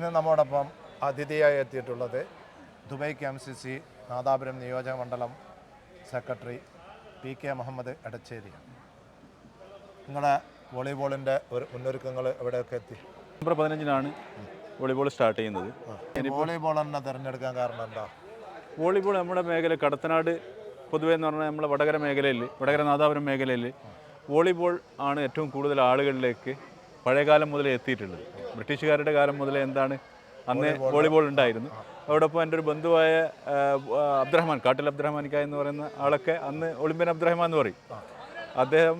ഇന്ന് നമ്മോടൊപ്പം അതിഥിയായി എത്തിയിട്ടുള്ളത് Dubai K M C C Nadapuram നിയോജക മണ്ഡലം സെക്രട്ടറി പി കെ മുഹമ്മദ് എടച്ചേരിയാണ്. നിങ്ങളുടെ വോളിബോളിന്റെ ഒരു മുന്നൊരുക്കങ്ങൾ എവിടെയൊക്കെ എത്തി? നവംബർ പതിനഞ്ചിനാണ് വോളിബോൾ സ്റ്റാർട്ട് ചെയ്യുന്നത്. വോളിബോൾ തന്നെ തിരഞ്ഞെടുക്കാൻ കാരണം എന്താ? വോളിബോൾ നമ്മുടെ മേഖല കടത്തനാട് പൊതുവേ എന്ന് പറഞ്ഞാൽ നമ്മുടെ വടകര മേഖലയിൽ വടകര നാദാപുരം മേഖലയിൽ വോളിബോൾ ആണ് ഏറ്റവും കൂടുതൽ ആളുകളിലേക്ക് പഴയകാലം മുതലേ എത്തിയിട്ടുള്ളത്. ബ്രിട്ടീഷുകാരുടെ കാലം മുതലേ എന്താണ് അന്ന് വോളിബോൾ ഉണ്ടായിരുന്നു. അതോടൊപ്പം എന്റെ ഒരു ബന്ധുവായ അബ്ദുറഹ്മാൻ കാട്ടിൽ അബ്ദുറഹ്മാനിക്ക എന്ന് പറയുന്ന ആളൊക്കെ അന്ന് ഒളിമ്പ്യൻ അബ്ദുറഹ്മാൻ എന്ന് പറയും. അദ്ദേഹം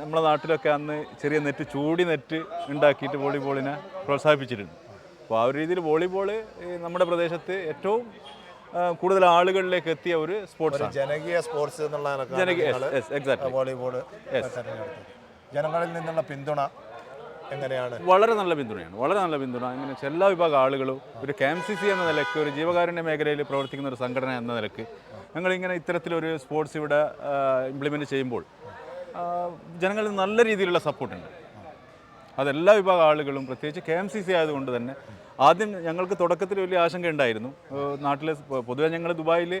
നമ്മുടെ നാട്ടിലൊക്കെ അന്ന് ചെറിയ നെറ്റ് ചൂടി നെറ്റ് ഉണ്ടാക്കിയിട്ട് വോളിബോളിനെ പ്രോത്സാഹിപ്പിച്ചിരുന്നു. അപ്പോൾ ആ ഒരു രീതിയിൽ വോളിബോൾ നമ്മുടെ പ്രദേശത്ത് ഏറ്റവും കൂടുതൽ ആളുകളിലേക്ക് എത്തിയ ഒരു സ്പോർട്സ് ജനകീയ സ്പോർട്സ് എന്നുള്ള ജനകീയ വോളിബോൾ ജനങ്ങളിൽ നിന്നുള്ള പിന്തുണ എങ്ങനെയാണ്? വളരെ നല്ല പിന്തുണയാണ്. വളരെ നല്ല പിന്തുണ. അങ്ങനെ എല്ലാ വിഭാഗം ആളുകളും ഒരു കെ എം സി സി എന്ന നിലയ്ക്ക് ഒരു ജീവകാരുണ്യ മേഖലയിൽ പ്രവർത്തിക്കുന്ന ഒരു സംഘടന എന്ന നിലയ്ക്ക് ഞങ്ങളിങ്ങനെ ഇത്തരത്തിലൊരു സ്പോർട്സ് ഇവിടെ ഇംപ്ലിമെന്റ് ചെയ്യുമ്പോൾ ജനങ്ങളിൽ നല്ല രീതിയിലുള്ള സപ്പോർട്ടുണ്ട് അതെല്ലാ വിഭാഗം ആളുകളും പ്രത്യേകിച്ച് കെ എം സി സി ആയതുകൊണ്ട് തന്നെ ആദ്യം ഞങ്ങൾക്ക് തുടക്കത്തിൽ വലിയ ആശങ്ക ഉണ്ടായിരുന്നു. നാട്ടിൽ പൊതുവെ ഞങ്ങൾ ദുബായിൽ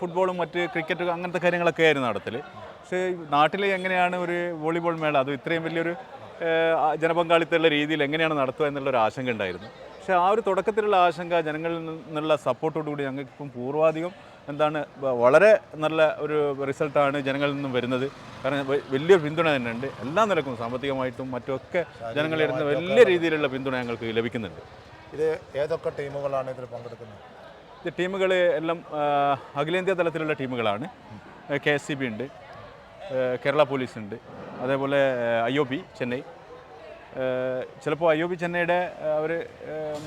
ഫുട്ബോളും മറ്റ് ക്രിക്കറ്റും അങ്ങനത്തെ കാര്യങ്ങളൊക്കെ ആയിരുന്നു നടത്തൽ പക്ഷേ നാട്ടിൽ എങ്ങനെയാണ് ഒരു വോളിബോൾ മേള? അത് ഇത്രയും വലിയൊരു ജനപങ്കാളിത്തമുള്ള രീതിയിൽ എങ്ങനെയാണ് നടത്തുക എന്നുള്ളൊരു ആശങ്ക ഉണ്ടായിരുന്നു. പക്ഷേ ആ ഒരു തുടക്കത്തിലുള്ള ആശങ്ക ജനങ്ങളിൽ നിന്നുള്ള സപ്പോർട്ടോടുകൂടി ഞങ്ങൾക്കിപ്പം പൂർവാധികം എന്താണ് വളരെ നല്ല ഒരു റിസൾട്ടാണ് ജനങ്ങളിൽ നിന്നും വരുന്നത്. കാരണം വലിയ വലിയൊരു പിന്തുണ തന്നെ ഉണ്ട് എല്ലാ നിലക്കും സാമ്പത്തികമായിട്ടും മറ്റുമൊക്കെ ജനങ്ങളിൽ നിന്ന് വലിയ രീതിയിലുള്ള പിന്തുണ ഞങ്ങൾക്ക് ലഭിക്കുന്നുണ്ട്. ഇത് ഏതൊക്കെ ടീമുകളാണ് ഇതിൽ പങ്കെടുക്കുന്നത്? ഇത് ടീമുകൾ എല്ലാം അഖിലേന്ത്യാ തലത്തിലുള്ള ടീമുകളാണ്. കെ എസ് സി ബി ഉണ്ട് കേരള പോലീസ് ഉണ്ട് അതേപോലെ ഐ ഒ പി ചെന്നൈ. ചിലപ്പോൾ ഐ ഒ പി ചെന്നൈയുടെ അവർ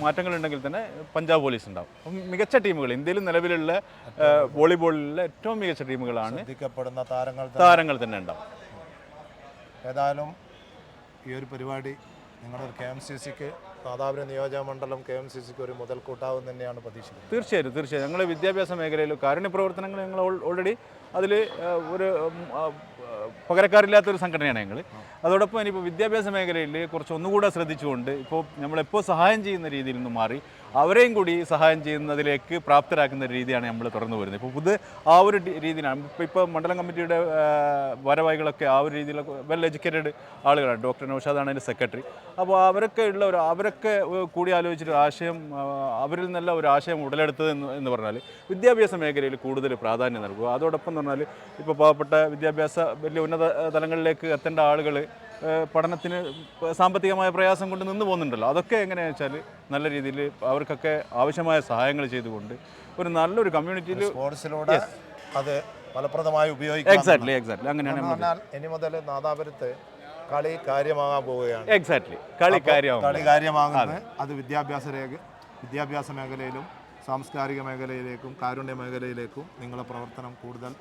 മാറ്റങ്ങളുണ്ടെങ്കിൽ തന്നെ പഞ്ചാബ് പോലീസ് ഉണ്ടാവും. അപ്പം മികച്ച ടീമുകൾ ഇന്ത്യയിൽ നിലവിലുള്ള വോളിബോളിലെ ഏറ്റവും മികച്ച ടീമുകളാണ് ശ്രദ്ധിക്കപ്പെടുന്ന താരങ്ങൾ താരങ്ങൾ തന്നെ ഉണ്ടാവും. ഏതായാലും ഈ ഒരു പരിപാടി നിങ്ങളുടെ ഒരു കെ എം സി സിക്ക് നാദാപുരം നിയോജക മണ്ഡലം കെ എം സി സിക്ക് ഒരു മുതൽക്കൂട്ടാവും തന്നെയാണ് പ്രതീക്ഷിക്കുന്നത്. തീർച്ചയായും തീർച്ചയായും ഞങ്ങൾ വിദ്യാഭ്യാസ മേഖലയിൽ കാരുണ്യ പ്രവർത്തനങ്ങൾ ഞങ്ങൾ ഓൾറെഡി അതിൽ ഒരു പകരക്കാരില്ലാത്തൊരു സംഘടനയാണ് ഞങ്ങൾ അതോടൊപ്പം ഇനിയിപ്പോൾ വിദ്യാഭ്യാസ മേഖലയിൽ കുറച്ച് ഒന്നുകൂടെ ശ്രദ്ധിച്ചുകൊണ്ട് ഇപ്പോൾ നമ്മളെപ്പോൾ സഹായം ചെയ്യുന്ന രീതിയിൽ നിന്ന് മാറി അവരെയും കൂടി സഹായം ചെയ്യുന്നതിലേക്ക് പ്രാപ്തരാക്കുന്ന രീതിയാണ് നമ്മൾ തുറന്നു വരുന്നത്. ഇപ്പോൾ പുതിയ ആ ഒരു രീതിയിലാണ്. ഇപ്പോൾ ഇപ്പോൾ മണ്ഡലം കമ്മിറ്റിയുടെ ഭാരവാഹികളൊക്കെ ആ ഒരു രീതിയിലൊക്കെ വെൽ എഡ്യൂക്കേറ്റഡ് ആളുകളാണ്. ഡോക്ടർ നൌഷാദാണ് അതിന്റെ സെക്രട്ടറി അപ്പോൾ അവരൊക്കെ ഉള്ള ഒരു അവരൊക്കെ കൂടി ആലോചിച്ചിട്ട് ആശയം അവരിൽ നിന്നല്ല ഒരു ആശയം ഉടലെടുത്തത് എന്ന് എന്ന് പറഞ്ഞാൽ വിദ്യാഭ്യാസ മേഖലയിൽ കൂടുതൽ പ്രാധാന്യം നൽകുക. അതോടൊപ്പം എന്ന് പറഞ്ഞാൽ ഇപ്പോൾ പാവപ്പെട്ട വിദ്യാഭ്യാസ വലിയ ഉന്നത തലങ്ങളിലേക്ക് എത്തേണ്ട ആളുകൾ പഠനത്തിന് സാമ്പത്തികമായ പ്രയാസം കൊണ്ട് നിന്ന് പോകുന്നുണ്ടല്ലോ. അതൊക്കെ എങ്ങനെയാണെന്ന് വെച്ചാൽ നല്ല രീതിയിൽ അവർക്കൊക്കെ ആവശ്യമായ സഹായങ്ങൾ ചെയ്തുകൊണ്ട് ഒരു നല്ലൊരു കമ്മ്യൂണിറ്റിയിൽ സ്പോർട്സിലൂടെ അത് ഫലപ്രദമായി ഉപയോഗിക്കാം എക്സാക്ട്ലി എക്സാക്ട്ലി അങ്ങനെയാണ് ഇനി മുതൽ നാദാപുരത്ത് കളി കാര്യമാകാൻ പോവുകയാണ്. എക്സാക്ട്ലി കളി കാര്യമാകും കളി കാര്യമാകുന്നത് അത്. വിദ്യാഭ്യാസ രേഖ വിദ്യാഭ്യാസ മേഖലയിലും സാംസ്കാരിക മേഖലയിലേക്കും കാരുണ്യ മേഖലയിലേക്കും നിങ്ങളുടെ പ്രവർത്തനം കൂടുതൽ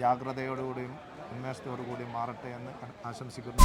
ജാഗ്രതയോടുകൂടിയും ഉന്മേഷത്തോടുകൂടിയും മാറട്ടെ എന്ന് ആശംസിക്കുന്നു.